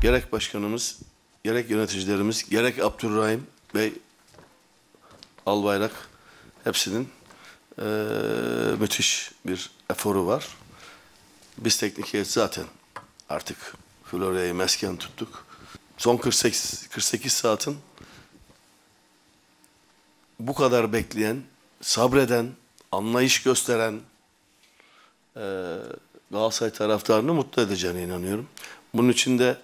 gerek başkanımız, gerek yöneticilerimiz, gerek Abdurrahim Bey, Albayrak hepsinin eee, müthiş bir eforu var. Biz teknik heyet zaten artık Florya'yı mesken tuttuk. Son 48, 48 saatin bu kadar bekleyen, sabreden, anlayış gösteren eee Galatasaray taraftarını mutlu edeceğine inanıyorum. Bunun için de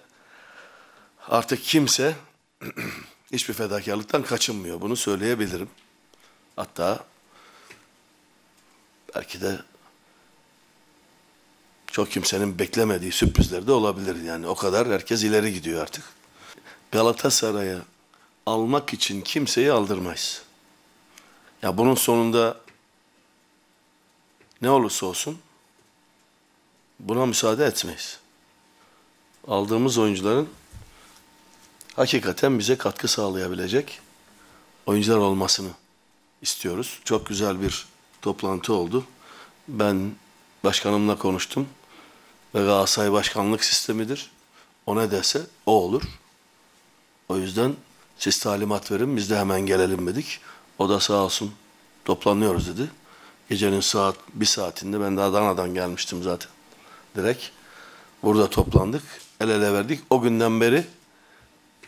artık kimse hiçbir fedakarlıktan kaçınmıyor. Bunu söyleyebilirim. Hatta belki de çok kimsenin beklemediği sürprizler de olabilir. Yani o kadar herkes ileri gidiyor artık. Galatasaray'a almak için kimseyi aldırmayız. Ya bunun sonunda ne olursa olsun buna müsaade etmeyiz. Aldığımız oyuncuların hakikaten bize katkı sağlayabilecek oyuncular olmasını istiyoruz. Çok güzel bir toplantı oldu. Ben başkanımla konuştum ve Galatasaray başkanlık sistemidir. O ne dese o olur. O yüzden siz talimat verin biz de hemen gelelim dedik. O da sağ olsun toplanıyoruz dedi. Gecenin saat bir saatinde ben de Adana'dan gelmiştim zaten. Direkt burada toplandık. El ele verdik. O günden beri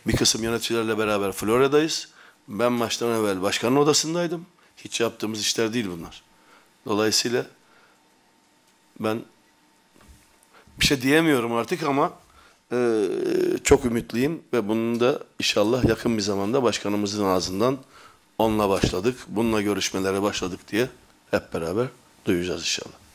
bir kısım yöneticilerle beraber Florya'dayız. Ben maçtan evvel başkanın odasındaydım. Hiç yaptığımız işler değil bunlar. Dolayısıyla ben bir şey diyemiyorum artık ama e, çok ümitliyim ve bunun da inşallah yakın bir zamanda başkanımızın ağzından onunla başladık, bununla görüşmelere başladık diye hep beraber duyacağız inşallah.